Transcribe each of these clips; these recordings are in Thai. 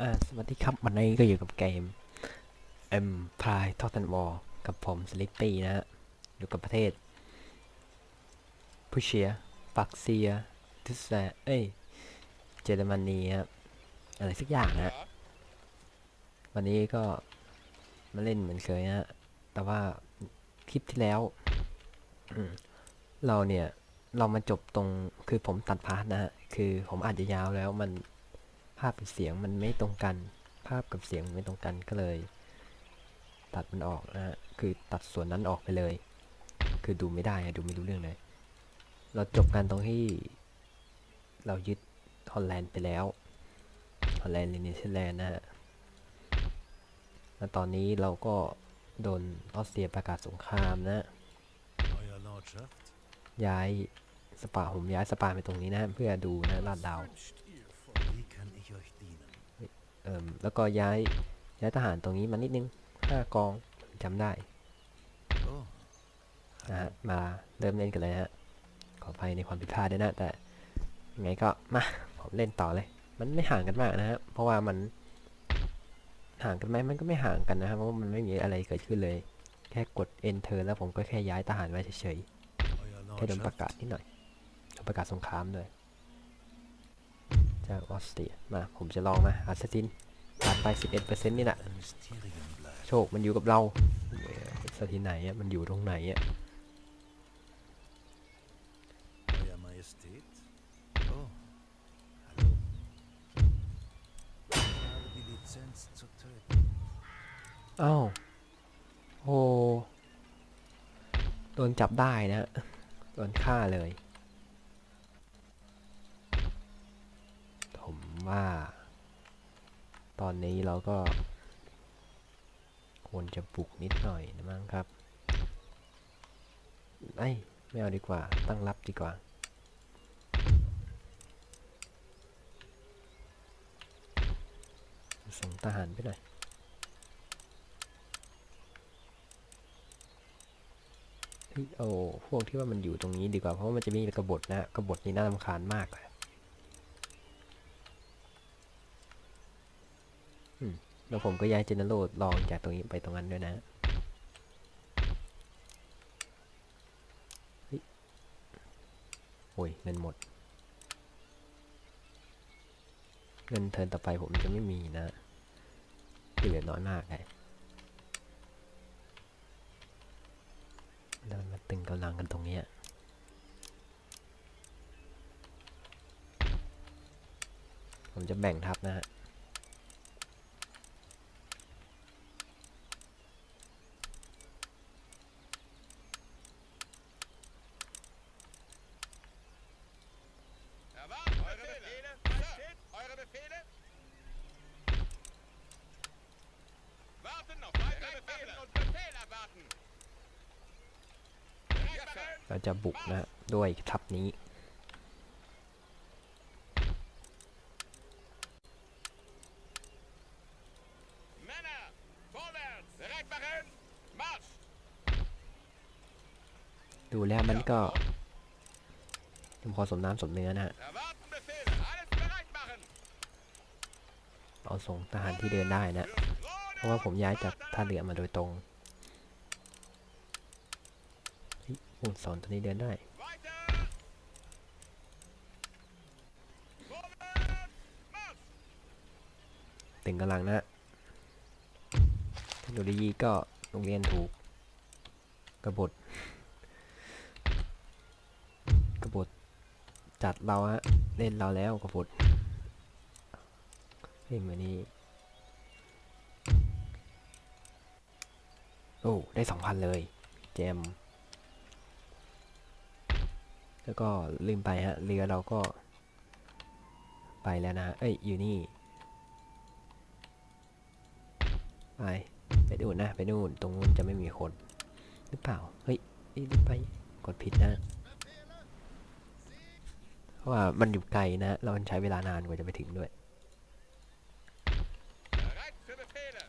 อ่าสวัสดีครับวันนี้ก็อยู่กับเกม M p i Total War กับผมสลิปปี้นะฮะ อยู่กับประเทศผู้เชียฟักเซียทิสแซเอ้ยเยอรมนีครับอะไรสักอย่างนะฮะวันนี้ก็มาเล่นเหมือนเคยนะฮะแต่ว่าคลิปที่แล้ว เราเนี่ย เรามาจบตรงคือผมตัดพาร์ทนะฮะ คือผมอาจจะยาวแล้วมัน ภาพกับเสียงมันไม่ตรงกัน ภาพกับเสียงมันไม่ตรงกันก็เลย ตัดมันออกนะฮะคือตัดส่วนนั้นออกไปเลย คือดูไม่ได้ดูไม่รู้เรื่องเลย เราจบกันตรงที่ เรายึดฮอลแลนด์ไปแล้วฮอลแลนด์หรือเนเธอร์แลนด์นะฮะแล้วตอนนี้เราก็โดนออสเตรียประกาศสงครามนะย้ายสปาผมย้ายสปาไปตรงนี้นะเพื่อดูนะลาดดาว แล้วก็ย้ายย้ายทหารตรงนี้มานิดนึงห้ากองจำได้ Oh, นะฮะมาเริ่มเล่นกันเลยฮะขออภัยในความผิดพลาดด้วยนะ แต่ยังไงก็มาผมเล่นต่อเลย มันไม่ห่างกันมากนะฮะเพราะว่ามันห่างกันไหมมันก็ไม่ห่างกันนะครับเพราะว่ามันไม่มีอะไรเกิดขึ้นเลย แค่กด enter แล้วผมก็แค่ย้ายทหารไว้เฉย euer ๆแค่โดนประ Lordschaft? กาศนิดหน่อยโดนประกาศสงครามด้วย จากออสเตรียมาผมจะลองมาอาซาซินผ่านไป 11%นี่แหละ Ein Mysterium bleibt. โชคมันอยู่กับเราเอ่อสถานที่ไหนอะมันอยู่ตรงไหนอะ Euer Majestät? Oh, hallo. Ich habe die Lizenz zu töten. อ้าวโอ้โดนจับได้นะ โดนฆ่าเลย ผม ว่า ตอนนี้เราก็ ควรจะบุกนิดหน่อยนะมั้งครับไอ้ไม่เอาดีกว่า ตั้งรับดีกว่า ส่งทหารไปหน่อยโอ้พวกที่ว่ามันอยู่ตรงนี้ดีกว่า เพราะว่ามันจะมีกระบฏนะกระบฏนี่น่ารำคาญมากเลยอืม แล้วผมก็ย้ายเจเนโรดลองจากตรงนี้ไปตรงนั้นด้วยนะโอ้ยเงินหมด เงินเทิร์นต่อไปผมจะไม่มีนะที่เหลือน้อยมากเลยแล้วมาตึงกำลังกันตรงนี้ผมจะแบ่งทัพนะฮะ Erwarten eure Befehle. Majestät, eure Befehle. Warten auf weitere Befehle. und Befehl erwarten. Bereit machen. เรา จะบุกนะฮะด้วยทัพนี้ ดูแล้วมันก็พอสมน้ำสมเนื้อนะฮะเอาส่งทหารที่เดินได้นะ เพราะว่าผมย้ายจากท่าเรือมาโดยตรง หุ่นสอนตัวนี้เดินได้ตึงกำลังนะเทคโนโลยีก็โรงเรียนถูก กระบฏกระบฏจัดเราฮะ เล่นเราแล้วกระบฏเฮ้ยมือนนี้ โอ้ ได้สองพันเลย แจม แล้วก็ลืมไปฮะเรือเราก็ ไปแล้วนะเอ้ยอยู่นี่ ไปไปดูนนะไปนู่นตรงนู้นจะไม่มีคน หรือเปล่า เฮ้ยรีบไปกดผิดนะ เพราะว่ามันอยู่ไกลนะ เรามันใช้เวลานานกว่าจะไปถึงด้วย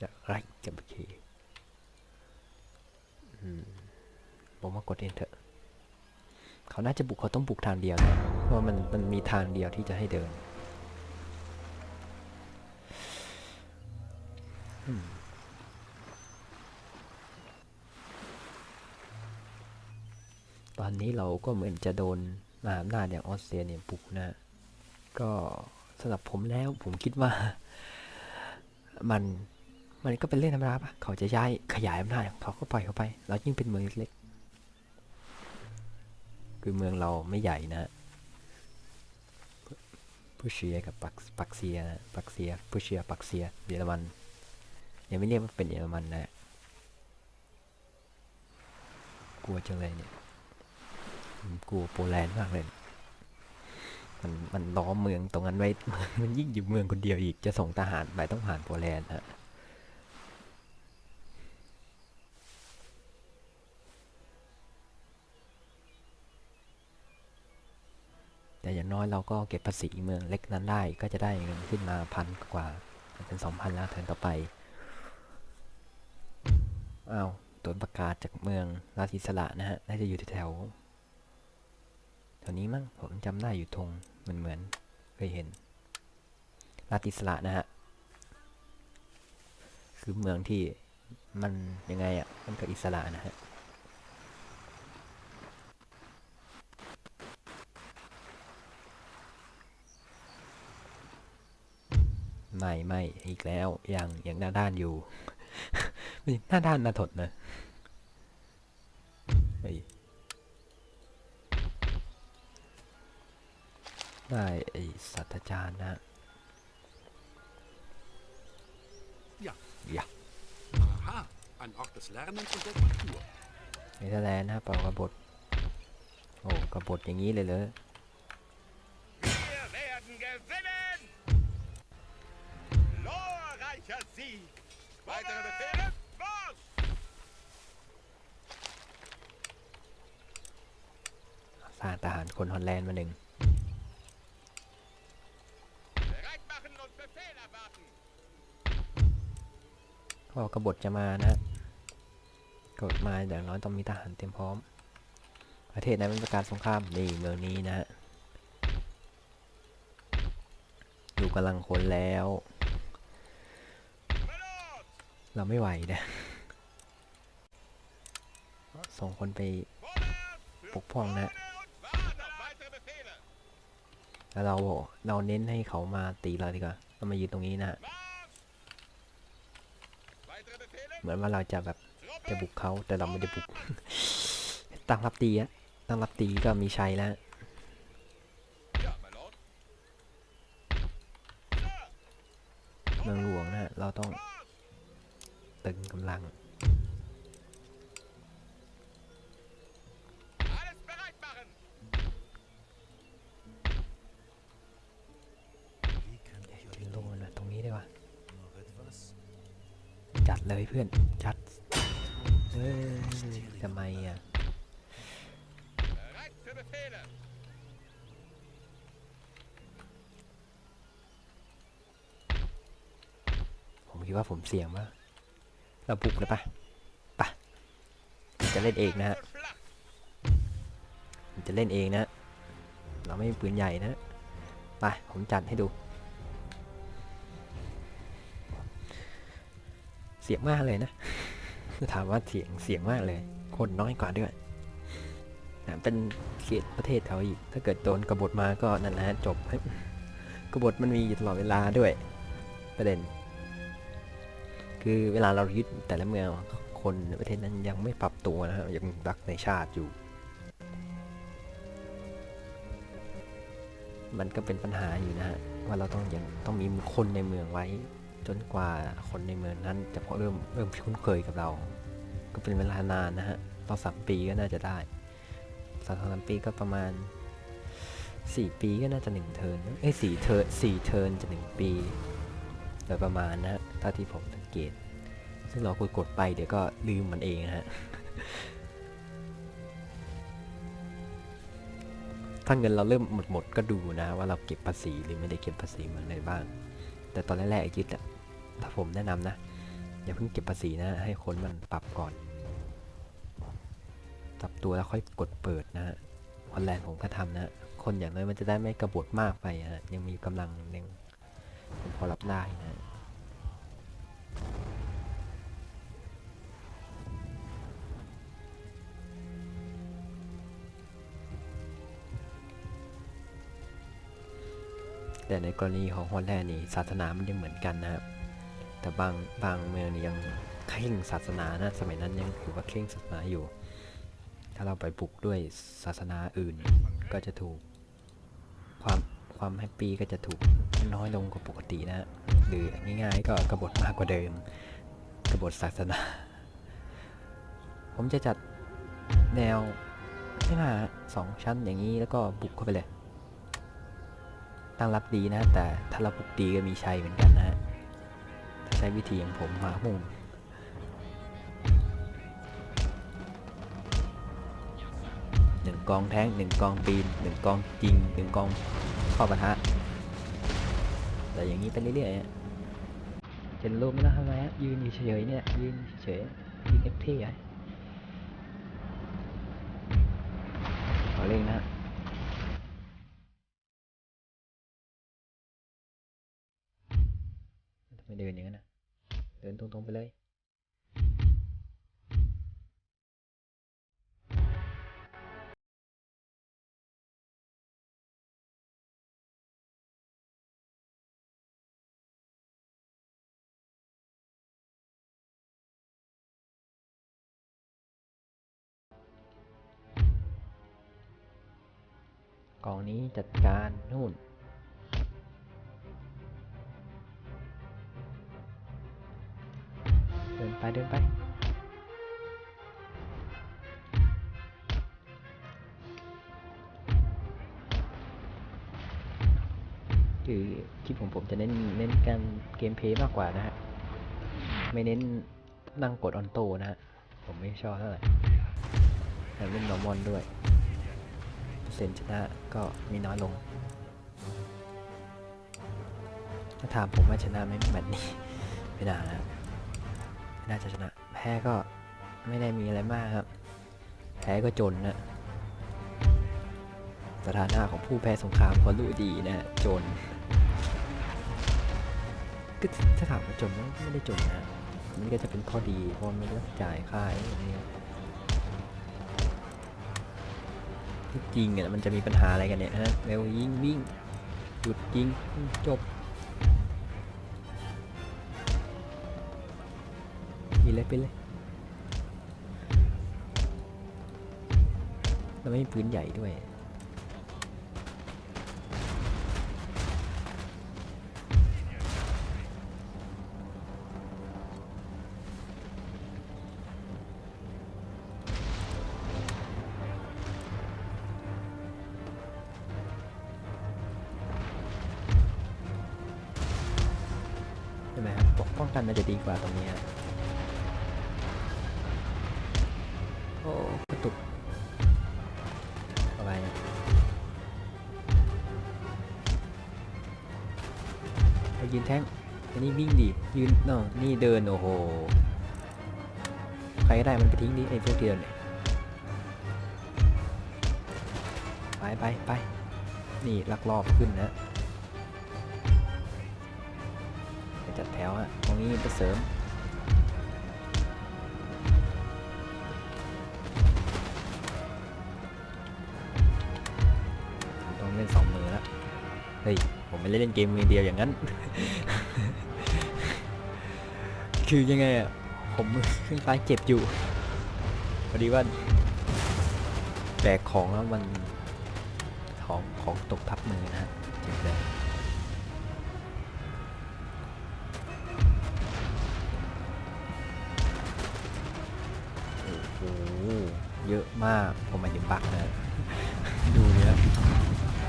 จะไรจะโอเคอืมผมว่ากดเอนเถอะ เขาน่าจะบุกเขาต้องบุกทางเดียวนะเพราะมันมันมีทางเดียวที่จะให้เดินตอนนี้เราก็เหมือนจะโดนมหาอำนาจอย่างออสเตรียเนี่ยบุกนะ ก็สำหรับผมแล้วผมคิดว่า มันมันก็เป็นเรื่องธรรมดาปะเขาจะย้ายขยายอำนาจของเขาก็ปล่อยเขาไป เรายิ่งเป็นเมืองเล็ก คือเมืองเราไม่ใหญ่นะผู้เชียกับปักปักเซียนะปักเซียผู้เชียปักเซียเยอรมันยังไม่เรียกว่าเป็นเยอรมันนะกลัวจังเลยเนี่ยกลัวโปแลนด์มากเลย มันมันล้อมเมืองตรงนั้นไว้มันยิ่งอยู่เมืองคนเดียวอีกจะส่งทหารไปต้องผ่านโปแลนด์ฮะ แต่อย่างน้อยเราก็เก็บภาษีเมืองเล็กนั้นได้ก็จะได้เงินขึ้นมาพันกว่าเป็นสองพันแล้วเทินต่อไปอ้าวตัวประกาศจากเมืองราชิสระนะฮะน่าจะอยู่แถวแถวนี้มั้งผมจำได้อยู่ธงเหมือนเหมือนเคยเห็นราชิสระนะฮะคือเมืองที่มันยังไงอะ่ะมันก็อิสระนะฮะ ไม่ไม่อีกแล้วยังยังหน้าด้านอยู่ไม่หน้าด้านหน้าถดนะเฮ้ยได้ไอศาสตราจารย์นะ Ja. Ja. Aha, ein Ort des Lernens und der Kultur. เนเธอร์แลนด์นะเป่ากระบฏโอ้กระบฏอย่างนี้เลยเลย Weitere Befehle? Marsch! สร้างทหารคนฮอลแลนด์มาหนึ่ง Bereit machen und Befehl erwarten! เขาบอกบฏจะมานะกบฏมาอย่างน้อยต้องมีทหารเตรียมพร้อม ประเทศนั้นเป็นประกาศสงครามนี่เมืองนี้นะฮะอยู่กำลังคนแล้ว เราไม่ไหวนะ ส่งคนไปปกป้องนะ แล้วเราเราเน้นให้เขามาตีเราดีกว่าเรามายืนตรงนี้นะ เหมือนว่าเราจะแบบจะบุกเขาแต่เราไม่ได้บุก ตั้งรับตีอะตั้งรับตีก็มีชัยแล้วเมืองหลวงนะเราต้อง ตึงกำลังมาตรงนี้ได้ปะจัดเลยเพื่อน จัดเออทำไมอะผมคิดว่าผมเสี่ยงมาก เราบุกเลยปะปะจะเล่นเองนะฮะจะเล่นเองนะ เราไม่มีปืนใหญ่นะไปผมจัดให้ดู เสียงมากเลยนะ ถามว่าเสียงเสียงมากเลย คนน้อยกว่าด้วยนะเป็นเขตประเทศเขาอีก ถ้าเกิดโดนกบฏมาก็นั่นนะจบ กบฏมันมีอยู่ตลอดเวลาด้วย ประเด็น คือเวลาเรายึดแต่ละเมืองคนประเทศนั้นยังไม่ปรับตัวนะฮะยังรักในชาติอยู่ มันก็เป็นปัญหาอยู่นะฮะว่าเราต้องยังต้องมีคนในเมืองไว้ จนกว่าคนในเมืองนั้น จะพอเริ่มเริ่มคุ้นเคยกับเรา ก็เป็นเวลานานนะฮะต้องสามปีก็น่าจะได้สองสามปีก็ประมาณสี่ปีก็น่าจะหนึ่งเทินเอ้ยสี่เทินสี่เทินจะหนึ่งปีโดยประมาณนะฮะเท่าที่ผมสัง เกต ซึ่งเรากดกดไปเดี๋ยวก็ลืมมันเองนะฮะ ถ้าเงินเราเริ่มหมดหมดก็ดูนะ ว่าเราเก็บภาษีหรือไม่ได้เก็บภาษีมันอะไรบ้าง แต่ตอนแรกๆยึดอะถ้าผมแนะนำนะอย่าเพิ่งเก็บภาษีนะให้คนมันปรับก่อนปรับตัวแล้วค่อยกดเปิดนะฮะฮอลแลน์ผมก็ทำนะ คนอย่างน้อยมันจะได้ไม่กระบฏมากไปนะยังมีกำลังยังยังพอรับได้นะ แต่ในกรณีของฮอลแลนด์นี่ศาสนามันยังเหมือนกันนะครับ แต่บางบางเมืองนี่ยังเคร่งศาสนานะสมัยนั้นยังถือว่าเคร่งศาสนาอยู่ ถ้าเราไปปลุกด้วยศาสนาอื่นก็จะถูก ความความแฮปปี้ก็จะถูกน้อยลงกว่าปกตินะ หรือง่ายๆ ก็กบฏมากกว่าเดิมกบฏศาสนา ผมจะจัดแนวไม่น่าสองชั้นอย่างนี้แล้วก็บุกเข้าไปเลย ตั้งรับดีนะ แต่ถ้าเราบุกดีก็มีชัยเหมือนกันนะถ้าใช้วิธีอย่างผมหมามุ่งหนึ่งกองแท้งหนึ่งกองปีนหนึ่งกองจริงหนึ่งกองข้าปะทะแต่อย่างนี้ไปเรื่อยๆเห็นรูปไหมล่ะทำไมฮะยืนอยู่เฉยๆเนี่ยยืนเฉยๆยืนเอฟเท่อะขอเร่งนะ กองนี้จัดการนู่นเดินไปเดินไปคือคลิปของผมจะเน้นเน้นการเกมเพย์มากกว่านะฮะ ไม่เน้นนั่งกดออนโต้นะฮะ ผมไม่ชอบเท่าไหร่แต่เล่นนอร์มอนด้วย เซนชนะก็มีน้อยลง ถ้าถามผมว่าชนะไหมแบบนี้ ไม่น่านะน่าจะชนะ แพ้ก็ไม่ได้มีอะไรมากครับ แพ้ก็จนนะสถานะของผู้แพ้สงครามก็รู้ดีนะจนก็ถ้าถามว่าจนไม่ได้จนนะมันก็จะเป็นข้อดีเพราะไม่ต้องจ่ายค่าอะไร ย่างเนี่ยที่จริงอะมันจะมีปัญหาอะไรกันเนี่ยฮะเร็วยิงวิ่งหยุดยิงจบไปเลยไปเลยแล้วไม่มีปืนใหญ่ด้วย กันน่าจะดีกว่าตรงนี้ฮะโอ้กระตุกอะไรอะไปยืนแท่งอันนี้วิ่งดิยืนนาะนี่เดิน โอ้โห ใครก็ได้มันไปทิ้งดิไอ้พวกเดินเนี่ยไปไปไปนี่ลักลอบขึ้นนะ จัดแถวอะตรงนี้ไปเสริมต้องเล่นสองมือแล้วเฮ้ยผมไม่ได้เล่นเกมมือเดียวอย่างนั้น คือยังไงอะผมมือข้างซ้ายเจ็บอยู่พอดีว่าแบกของแล้วมันของของตกทับมือนะฮะเจ็บเลย เยอะมาก ผมหมายถึงบักนะ ดูเนี่ย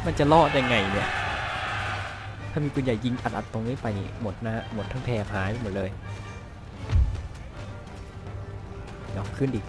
มันจะรอดยังไงเนี่ย ถ้ามีปืนใหญ่ยิงอัดๆตรงนี้ไปนี่หมดนะฮะหมดทั้งแพรหายไปหมดเลยเดี๋ยวขึ้นอีก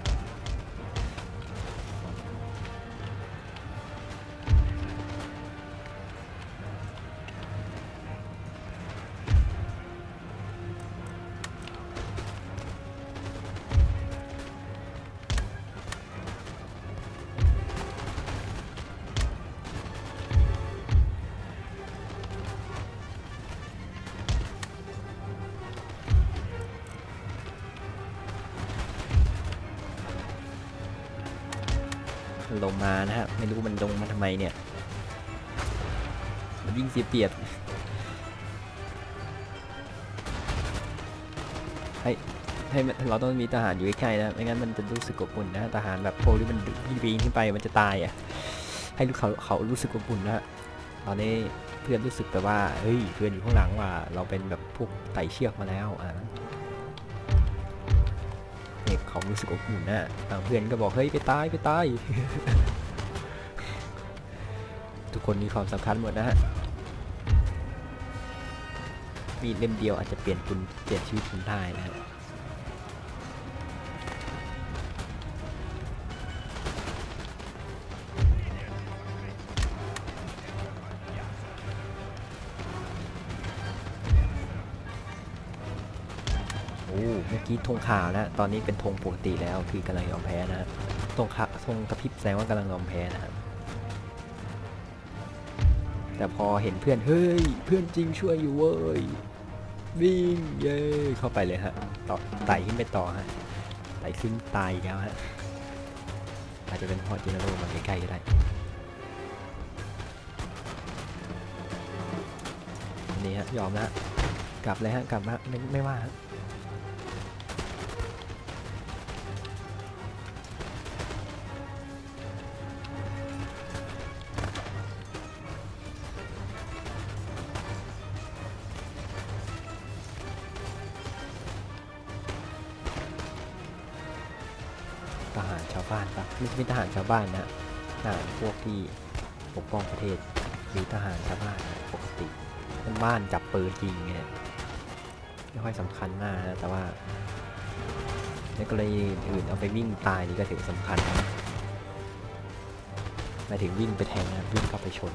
ลงมานะฮะ ไม่รู้มันลงมาทำไมเนี่ย มันยิ่งเสียเปรียบให้ให้เราต้องมีทหารอยู่ใกล้ๆนะไม่งั้นมันจะรู้สึกกบอุ่นนะทหารแบบโพวกที่มันวิ่งขึ้นไปมันจะตายอะให้ลูกเขาเขารู้สึกกบอุ่นนะตอนนี้เพื่อนรู้สึกแต่ว่าเฮ้ยเพื่อนอยู่ข้างหลังว่า เราเป็นแบบพวกไต่เชือกมาแล้วอะ เนี่ยเขารู้สึกอบอุ่นนะอะเพื่อนก็บอกเฮ้ยไปตายไปตาย ทุกคนมีความสำคัญหมดนะฮะ มีเล่มเดียวอาจจะเปลี่ยนคุณเปลี่ยนชีวิตคุณได้นะฮะ ธงขาวนะ ตอนนี้เป็นธงปกติแล้วคือกำลังยอมแพ้นะธงขาวธงกระพริบแสดงว่ากำลังยอมแพ้นะครับแต่พอเห็นเพื่อนเฮ้ยเพื่อนจริงช่วยอยู่เว้ยวิ่งเย้เข้าไปเลยฮะต่อไต่ขึ้นไปต่อฮะไต่ขึ้นตายแล้วฮะอาจจะเป็นพอเจเนอโรมาใกล้ๆก็ได้นนี้ฮะยอมแล้วฮะกลับเลยฮะกลับมาไม่ไม่ว่าฮะ เป็นทหารชาวบ้านนะทหารพวกที่ปกป้องประเทศหรือทหารชาวบ้านปกติทนบ้านจับปืนยิงเนี่ยไม่ค่อยสำคัญมากนะแต่ว่าในกรณีอื่นเอาไปวิ่งตายนี่ก็ถือสำคัญนะหมายถึงวิ่งไปแทงนะวิ่งเข้าไปชน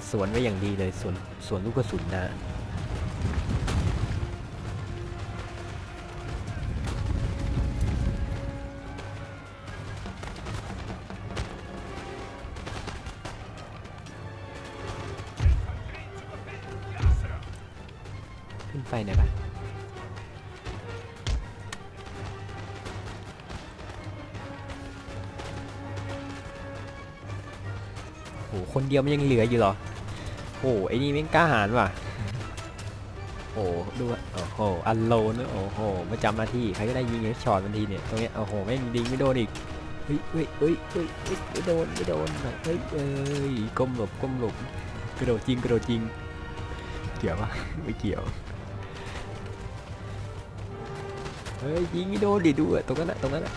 ดสวนไว้อย่างดีเลยสวนสวนลูกกระสุนนะขึ้นไปหน่อยปะโหคนเดียวมันยังเหลืออยู่เหรอ โอ้ไอ้นี่แม่งกล้าหาญว่ะ โอ้ดูโอ้โห อันโลนโอ้โหมาจำหน้าที่ ใครก็ได้ยิงเฮดช็อตทันทีเนี่ย ตรงเนี้ย โอ้โหแม่งยิงไม่โดนอีกเฮ้ยเฮ้ยเฮ้ยเฮ้ยเฮ้ยไม่โดน ไม่โดน เฮ้ยเอ้ย ก้มหลบ ก้มหลบ กระโดดจริง กระโดดจริง เกี่ยวปะไม่เกี่ยว เฮ้ย ยิงไม่โดนดิดูอะตรงนั้นอะตรงนั้นอะ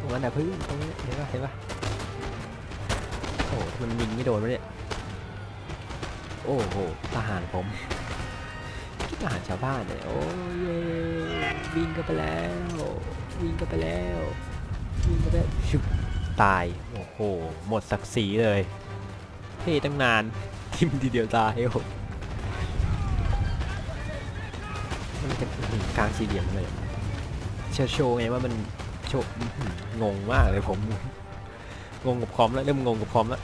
ตรงนั้นอะเพื้นตรงนั้เห็นปะเห็นปะโอ้โหมันยิงไม่โดนวะเนี่ย โอ้โหทหารผมทหารชาวบ้านเนี่ยโอ้ยเยวิ่งกันไปแล้ววิ่งกันไปแล้ววิ่งกันไปแล้วชุบตายโอ้โหหมดศักดิ์ศรีเลยเท่ตั้งนานทิมทีเดียวตายโอ้โหมันจะอื้อหือกลางสี่เหลี่ยมเลยเชโชว์ไงว่ามันโชว์งงมากเลยผมงงกับคอมแล้วเริ่มงงกับคอมแล้ว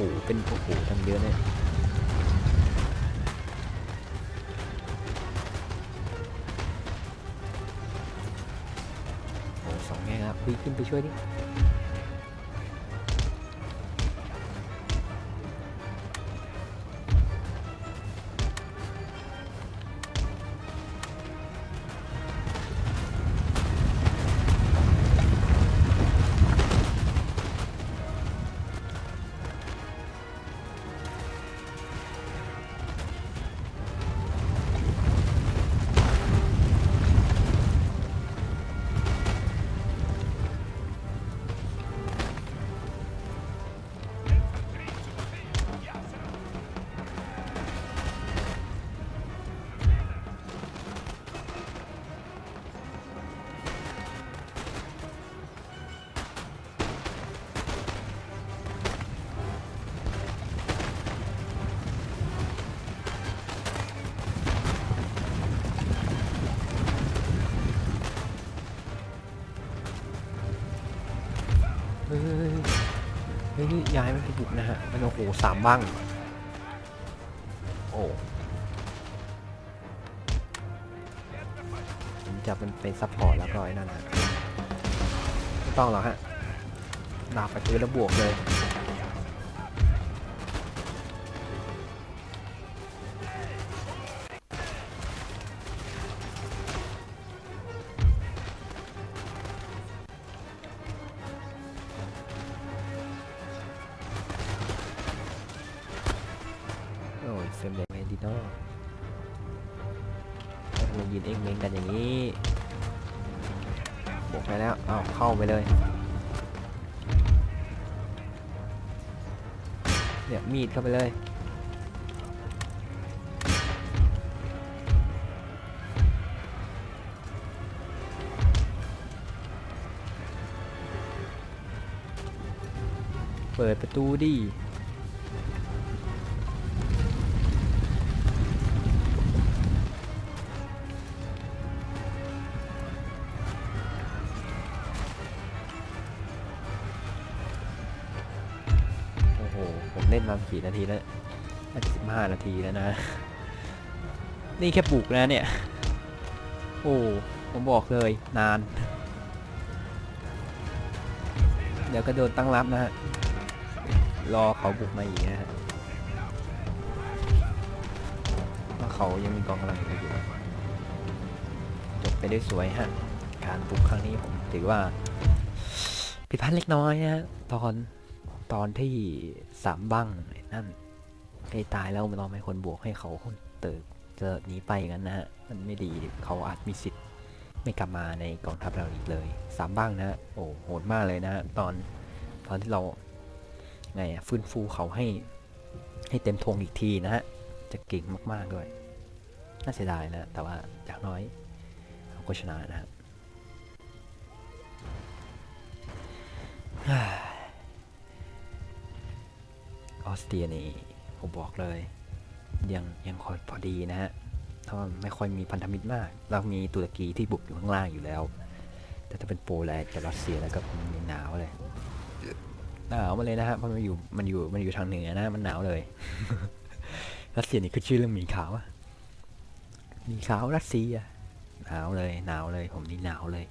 หเป็นโอ้โหทั้งเยอะเนี่ยโอ้สองแง่ครับพี่ขึ้นไปช่วยดิ ย้ายมันไปบุกนะฮะ มันโอ้โหสามบ้าง โอ้ผมจะเป็นเป็นซัพพอร์ตแล้วก็ไอ้นั่นฮะ ไม่ต้องหรอกฮะดาบไปปืนแล้วบวกเลย มีดเข้าไปเลย เปิดประตูดิ ผมเล่นมากี่นาทีแล้วน่าจะสิบห้านาทีแล้วนะ นี่แค่ปลูกนะเนี่ย โอ้ ผมบอกเลยนาน เดี๋ยวก็โดนตั้งรับนะฮะ รอเขาบุกมาอีกนะฮะว่าเขายังมีกองกำลังอยู่จบไปได้สวยฮะ การบุกครั้งนี้ผมถือว่าผิดพลาดเล็กน้อยนะฮะตอน ตอนที่สามบังนั่นใกล้ตายแล้วมันต้องให้คนบวกให้เขาเติบจะหนีไปอย่างนั้นนะฮะมันไม่ดีเขาอาจมีสิทธิ์ไม่กลับมาในกองทัพเราอีกเลยสามบังนะฮะโอ้โหดมากเลยนะ ตอนตอนที่เราไงฟื้นฟูเขาให้ ให้เต็มทงอีกทีนะฮะจะเก่งมากๆด้วยน่าเสียดายนะ แต่ว่าจากน้อยเราก็ชนะนะฮะ อสเตรียนี่ผมบอกเลย ยังยังคอยพอดีนะฮะเพราะไม่ค่อยมีพันธมิตรมาก เรามีตุรกีที่บุกอยู่ข้างล่างอยู่แล้ว แต่ถ้าเป็นโปแลนด์กับรัสเซียแล้วก็มันหนาวเลยหนาวมาเลยนะฮะเพราะมันอยู่มันอยู่มันอยู่ทางเหนือนะมันหนาวเลยรัสเซียนี่คือชื่อเรื่องหมีขาวอะหมีขาวรัสเซียหนาวเลยหนาวเลย ผมนี่หนาวเลย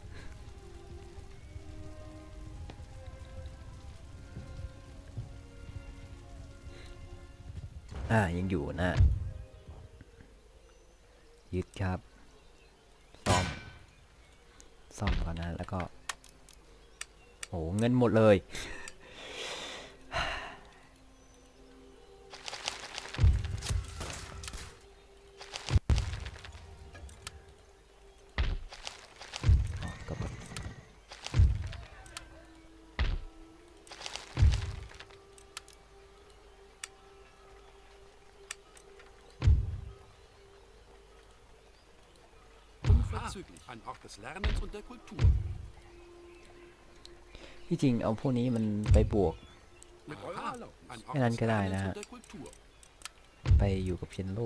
อ่ายังอยู่นะ ยึดครับซ่อมซ่อมก่อนนะ แล้วก็ โอ้เงินหมดเลย Unverzüglich. Ein Ort des Lernens und der Kultur. ที่จริงเอาพวกนี้มันไปบวก Mit eurer Erlaubnis. Ein Ort Ja, dann des geht er, Lernens ja. und der Kultur. ไปอยู่กับเชนโล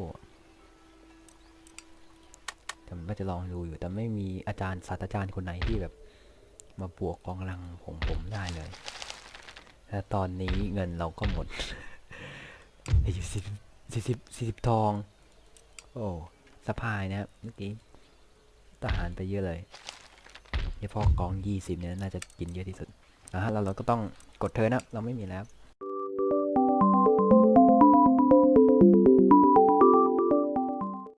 แต่ผมก็จะลองดูอยู่แต่ไม่มีอาจารย์ศาสตราจารย์คนไหนที่แบบ มาบวกกองกำลังของผมได้เลยและตอนนี้เงินเราก็หมดไอ้สิบสี่สิบสี่สิบทอง โอ้สะพายนะครับเมื่อกี้ ทหารไปเยอะเลยเฉพาะกองยี่สิบเนี่ยน่าจะกินเยอะที่สุดนะฮะเราเราก็ต้องกดเทินนะ เราไม่มีแล้ว